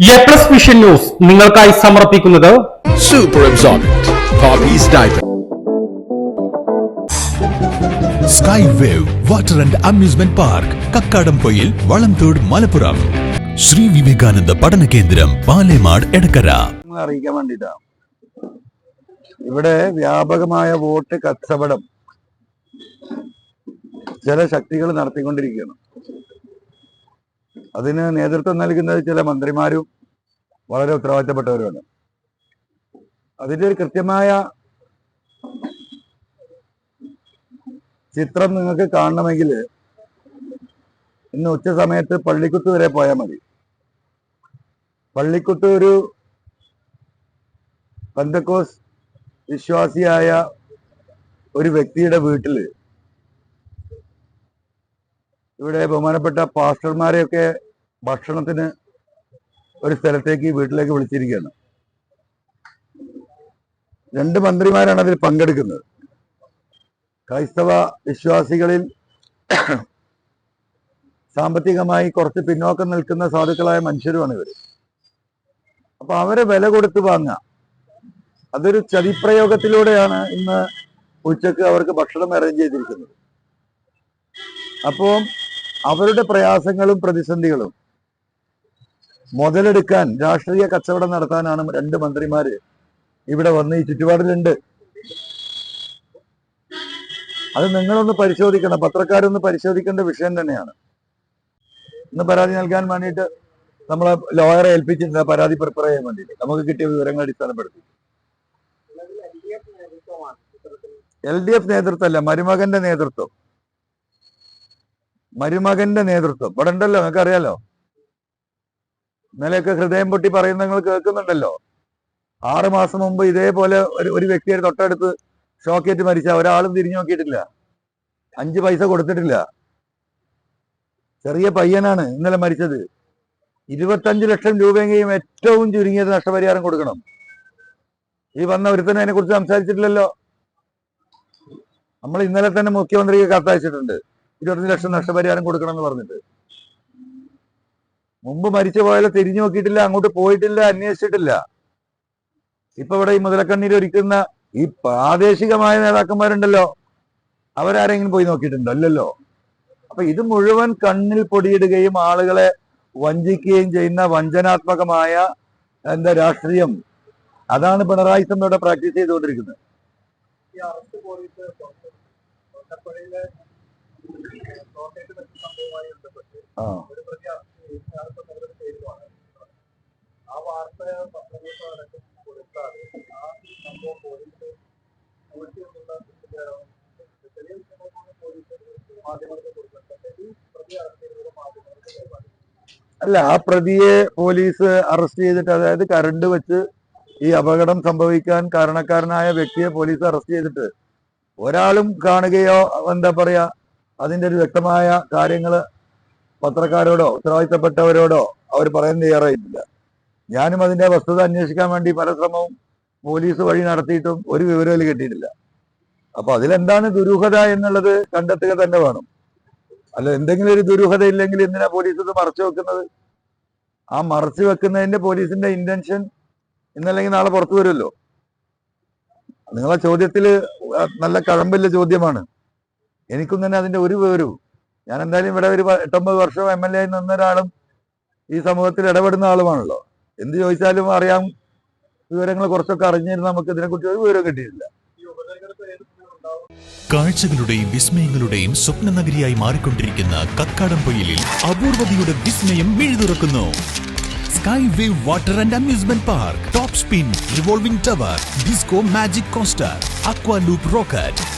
A plus vision news നിങ്ങൾക്കായി സമർപ്പിക്കുന്നത് super. Sky wave water and amusement park Kakkadampoyil Valamthode Malappuram Sri Vivekananda പഠന കേന്ദ്രം പാലേമാട് എടക്കര അറിയിക്കാൻ വേണ്ടിയിട്ടാണ് ഇവിടെ വ്യാപകമായ വോട്ട് കച്ചവടം ചില ശക്തികൾ നടത്തിക്കൊണ്ടിരിക്കുകയാണ്. അതിന് നേതൃത്വം നൽകുന്നത് ചില മന്ത്രിമാരും വളരെ ഉത്തരവാദിത്തപ്പെട്ടവരുമാണ്. അതിന്റെ ഒരു കൃത്യമായ ചിത്രം നിങ്ങൾക്ക് കാണണമെങ്കിൽ ഇന്ന് ഉച്ച സമയത്ത് പള്ളിക്കുത്ത് വരെ പോയാൽ മതി. പള്ളിക്കുത്ത് ഒരു പന്തക്കോസ് വിശ്വാസിയായ ഒരു വ്യക്തിയുടെ വീട്ടിൽ ഇവിടെ ബഹുമാനപ്പെട്ട പാസ്റ്റർമാരെയൊക്കെ ഭക്ഷണത്തിന് ഒരു സ്ഥലത്തേക്ക് വീട്ടിലേക്ക് വിളിച്ചിരിക്കുകയാണ്. രണ്ട് മന്ത്രിമാരാണ് അതിൽ പങ്കെടുക്കുന്നത്. ക്രൈസ്തവ വിശ്വാസികളിൽ സാമ്പത്തികമായി കുറച്ച് പിന്നോക്കം നിൽക്കുന്ന സാധുക്കളായ മനുഷ്യരുമാണ് ഇവർ അപ്പൊ അവരെ വില കൊടുത്ത് വാങ്ങുക. അതൊരു ചതിപ്രയോഗത്തിലൂടെയാണ് ഇന്ന് ഉച്ചയ്ക്ക് അവർക്ക് ഭക്ഷണം അറേഞ്ച് ചെയ്തിരിക്കുന്നത്. അപ്പോൾ അവരുടെ പ്രയാസങ്ങളും പ്രതിസന്ധികളും മുതലെടുക്കാൻ രാഷ്ട്രീയ കച്ചവടം നടത്താനാണ് രണ്ട് മന്ത്രിമാര് ഇവിടെ വന്ന് ഈ ചുറ്റുപാടിലുണ്ട്. അത് നിങ്ങളൊന്ന് പരിശോധിക്കണം. പത്രക്കാരൊന്ന് പരിശോധിക്കേണ്ട വിഷയം തന്നെയാണ്. ഇന്ന് പരാതി നൽകാൻ വേണ്ടിയിട്ട് നമ്മളെ ലോയറെ ഏൽപ്പിച്ചിട്ടുണ്ട്. പരാതി പ്രിപ്പയർ ചെയ്യാൻ വേണ്ടിയിട്ട്. നമുക്ക് കിട്ടിയ വിവരങ്ങൾ അടിസ്ഥാനപ്പെടുത്തി. എൽ ഡി എഫ് നേതൃത്വമല്ല മരുമകന്റെ നേതൃത്വം. മരുമകന്റെ നേതൃത്വം. ഇവിടെ ഉണ്ടല്ലോ നിങ്ങൾക്ക് അറിയാലോ ഇന്നലെയൊക്കെ ഹൃദയം പൊട്ടി പറയുന്ന നിങ്ങൾ കേൾക്കുന്നുണ്ടല്ലോ. ആറ് മാസം മുമ്പ് ഇതേപോലെ ഒരു ഒരു വ്യക്തിയുടെ തൊട്ടടുത്ത് ഷോക്കേറ്റ് മരിച്ച ഒരാളും തിരിഞ്ഞു നോക്കിയിട്ടില്ല. അഞ്ച് പൈസ കൊടുത്തിട്ടില്ല. ചെറിയ പയ്യനാണ് ഇന്നലെ മരിച്ചത്. ഇരുപത്തഞ്ച് ലക്ഷം രൂപയെങ്കിലും ഏറ്റവും ചുരുങ്ങിയത് നഷ്ടപരിഹാരം കൊടുക്കണം. ഈ വന്ന ഒരുത്തനെ അതിനെ കുറിച്ച് സംസാരിച്ചിട്ടില്ലല്ലോ. നമ്മൾ ഇന്നലെ തന്നെ മുഖ്യമന്ത്രിക്ക് കത്തയച്ചിട്ടുണ്ട്. ഇരുപത്തഞ്ച് ലക്ഷം നഷ്ടപരിഹാരം കൊടുക്കണം എന്ന് പറഞ്ഞിട്ട്. മുമ്പ് മരിച്ചു പോയാലും തിരിഞ്ഞു നോക്കിയിട്ടില്ല അങ്ങോട്ട് പോയിട്ടില്ല അന്വേഷിച്ചിട്ടില്ല. ഇപ്പൊ ഇവിടെ ഈ മുതലക്കണ്ണീര് ഒരുക്കുന്ന ഈ പ്രാദേശികമായ നേതാക്കന്മാരുണ്ടല്ലോ അവരാരെങ്കിലും പോയി നോക്കിയിട്ടുണ്ടോ? അല്ലല്ലോ അപ്പൊ ഇത് മുഴുവൻ കണ്ണിൽ പൊടിയിടുകയും ആളുകളെ വഞ്ചിക്കുകയും ചെയ്യുന്ന വഞ്ചനാത്മകമായ എന്താ രാഷ്ട്രീയം. അതാണ് പിണറായി സമയുടെ പ്രാക്ടീസ് ചെയ്തുകൊണ്ടിരിക്കുന്നത്. അല്ല ആ പ്രതിയെ പോലീസ് അറസ്റ്റ് ചെയ്തിട്ട് അതായത് കരണ്ട് വെച്ച് ഈ അപകടം സംഭവിക്കാൻ കാരണക്കാരനായ വ്യക്തിയെ പോലീസ് അറസ്റ്റ് ചെയ്തിട്ട് ഒരാളും കാണുകയോ എന്താ പറയാ അതിന്റെ ഒരു വ്യക്തമായ കാര്യങ്ങൾ പത്രക്കാരോടോ ഉത്തരവാദിത്തപ്പെട്ടവരോടോ അവർ പറയാൻ തയ്യാറായിട്ടില്ല. ഞാനും അതിന്റെ വസ്തുത അന്വേഷിക്കാൻ വേണ്ടി പല ശ്രമവും പോലീസ് വഴി നടത്തിയിട്ടും ഒരു വിവരവും കിട്ടിയിട്ടില്ല. അപ്പൊ അതിലെന്താണ് ദുരൂഹത എന്നുള്ളത് കണ്ടെത്തുക തന്നെ വേണം. അല്ല എന്തെങ്കിലും ഒരു ദുരൂഹത ഇല്ലെങ്കിൽ എന്തിനാ പോലീസ് ഇത് മറച്ചു വെക്കുന്നത്? ആ മറച്ചു വെക്കുന്നതിന്റെ പോലീസിന്റെ ഇന്റൻഷൻ ഇന്നല്ലെങ്കിൽ നാളെ പുറത്തു വരുമല്ലോ. നിങ്ങളെ ചോദ്യത്തിൽ നല്ല കഴമ്പില്ല ചോദ്യമാണ്. എനിക്കും തന്നെ അതിന്റെ ഒരു വിവരവും. ഞാൻ എന്തായാലും ഇവിടെ ഒരു എട്ടൊമ്പത് വർഷം എം എൽ എ ആയി നിന്ന ഒരാളും ഈ സമൂഹത്തിൽ ഇടപെടുന്ന ആളുമാണല്ലോ. എന്ത് ചോദിച്ചാലും അറിയാം വിവരങ്ങൾ കുറച്ചൊക്കെ അറിഞ്ഞിരുന്ന നമുക്ക് ഇതിനെക്കുറിച്ച് ഒരു വിവരം കിട്ടിയിട്ടില്ല. കാഴ്ചകളുടെയും വിസ്മയങ്ങളുടെയും സ്വപ്ന നഗരിയായി മാറിക്കൊണ്ടിരിക്കുന്ന കക്കാടംപൊയിലിൽ അപൂർവതയുടെ വിസ്മയം മിഴുതുറക്കുന്നു sky wave water and amusement park top spin revolving tower disco magic coaster aqua loop rocket